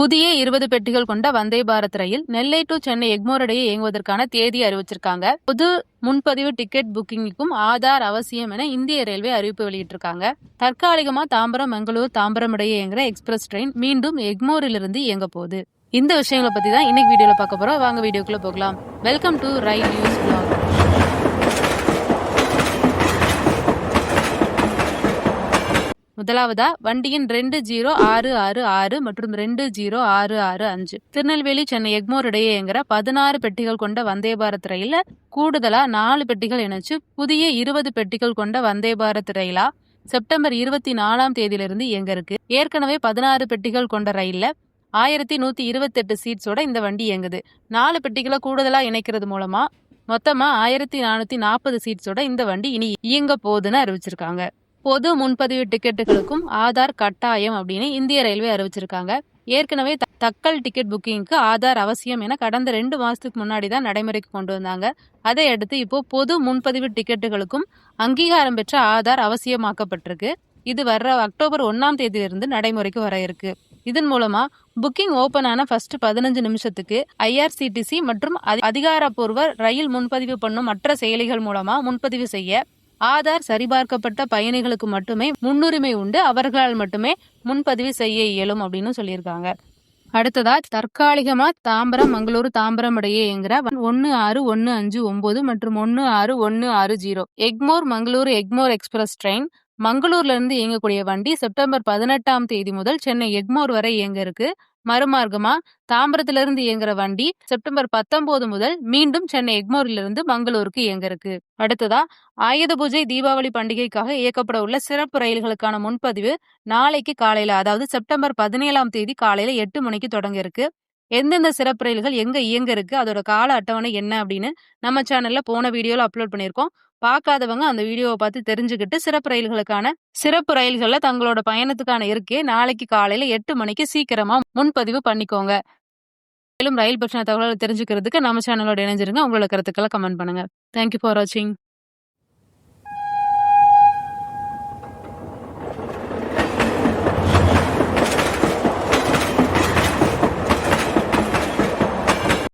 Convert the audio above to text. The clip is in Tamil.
புதிய இருபது பெட்டிகள் கொண்ட வந்தே பாரத் ரயில் நெல்லை டு சென்னை எக்மோர் இடையே இயங்குவதற்கான தேதி அறிவிச்சிருக்காங்க. பொது முன்பதிவு டிக்கெட் புக்கிங்குக்கும் ஆதார் அவசியம் என இந்திய ரயில்வே அறிவிப்பு வெளியிட்டிருக்காங்க. தற்காலிகமா தாம்பரம் மங்களூர் தாம்பரம் இடையே இயங்குற எக்ஸ்பிரஸ் ட்ரெயின் மீண்டும் எக்மோரிலிருந்து இயங்க போகுது. இந்த விஷயங்களை பத்தி தான் இன்னைக்கு வீடியோல பார்க்க போறோம். வாங்க வீடியோக்குள்ள போகலாம். வெல்கம் டு ரயில் நியூஸ் முதலாவதா வண்டியின் ரெண்டு ஜீரோ ஆறு ஆறு ஆறு மற்றும் ரெண்டு ஜீரோ ஆறு ஆறு அஞ்சு. திருநெல்வேலி சென்னை எக்மோர் இடையே பதினாறு பெட்டிகள் கொண்ட வந்தே பாரத் ரயில கூடுதலா நாலு பெட்டிகள் இணைச்சு புதிய இருபது பெட்டிகள் கொண்ட வந்தே பாரத் ரயிலா செப்டம்பர் இருபத்தி நாலாம் தேதியிலிருந்து இயங்க இருக்கு. ஏற்கனவே பதினாறு பெட்டிகள் கொண்ட ரயில்ல ஆயிரத்தி நூத்தி இருபத்தெட்டு சீட்ஸோட இந்த வண்டி இயங்குது. நாலு பெட்டிகளை கூடுதலா இணைக்கிறது மூலமா மொத்தமா ஆயிரத்தி நானூத்தி நாற்பது சீட்ஸோட இந்த வண்டி இனி இயங்க போகுதுன்னு அறிவிச்சிருக்காங்க. பொது முன்பதிவு டிக்கெட்டுகளுக்கும் ஆதார் கட்டாயம் அப்படின்னு இந்திய ரயில்வே அறிவிச்சிருக்காங்க. ஏற்கனவே தக்கல் டிக்கெட் புக்கிங்க்கு ஆதார் அவசியம் என கடந்த ரெண்டு மாதத்துக்கு முன்னாடி தான் நடைமுறைக்கு கொண்டு வந்தாங்க. அதை அடுத்து இப்போ பொது முன்பதிவு டிக்கெட்டுகளுக்கும் அங்கீகாரம் பெற்ற ஆதார் அவசியமாக்கப்பட்டிருக்கு. இது வர்ற அக்டோபர் ஒன்னாம் தேதியிலிருந்து நடைமுறைக்கு வர இருக்கு. இதன் மூலமா புக்கிங் ஓபன் ஆன ஃபர்ஸ்ட் பதினஞ்சு நிமிஷத்துக்கு ஐஆர்சிடிசி மற்றும் அதி- அதிகாரப்பூர்வ ரயில் முன்பதிவு பண்ணும் மற்ற செயலிகள் மூலமா முன்பதிவு செய்ய ஆதார் சரிபார்க்கப்பட்ட பயணிகளுக்கு மட்டுமே முன்னுரிமை உண்டு அவர்களால் மட்டுமே முன்பதிவு செய்ய இயலும் அப்படின்னு சொல்லியிருக்காங்க. அடுத்ததா தற்காலிகமா தாம்பரம் மங்களூரு தாம்பரம் இடையே என்கிற ஒன்னு ஆறு ஒன்னு அஞ்சு ஒன்பது மற்றும் ஒன்னு ஆறு ஒன்னு ஆறு zero. Egmore Mangaluru Egmore express train மங்களூர்ல இருந்து இயங்கக்கூடிய வண்டி செப்டம்பர் பதினெட்டாம் தேதி முதல் சென்னை எக்மோர் வரை இயங்க இருக்கு. மறுமார்க்கமா தாம்பரத்திலிருந்து இயங்குற வண்டி செப்டம்பர் பத்தொன்பது முதல் மீண்டும் சென்னை எக்மோரிலிருந்து மங்களூருக்கு இயங்க இருக்கு. அடுத்ததா ஆயுத பூஜை தீபாவளி பண்டிகைக்காக இயக்கப்பட உள்ள சிறப்பு ரயில்களுக்கான முன்பதிவு நாளைக்கு காலையில அதாவது செப்டம்பர் பதினேழாம் தேதி காலையில எட்டு மணிக்கு தொடங்க இருக்கு. எந்தெந்த சிறப்பு ரயில்கள் எங்க இயங்க இருக்கு அதோட கால அட்டவணை என்ன அப்படின்னு நம்ம சேனல்ல போன வீடியோல அப்லோட் பண்ணியிருக்கோம். பார்க்காதவங்க அந்த வீடியோவை பார்த்து தெரிஞ்சுக்கிட்டு சிறப்பு ரயில்களுக்கான சிறப்பு ரயில்கள்ல தங்களோட பயணத்துக்கான இருக்கே நாளைக்கு காலையில எட்டு மணிக்கு சீக்கிரமா முன்பதிவு பண்ணிக்கோங்க. மேலும் ரயில் பற்றின தகவல்களை தெரிஞ்சுக்கிறதுக்கு நம்ம சேனலோட இணைஞ்சிருங்க. உங்களோட கருத்துக்களை கமெண்ட் பண்ணுங்க. தேங்க்யூ ஃபார் வாட்சிங்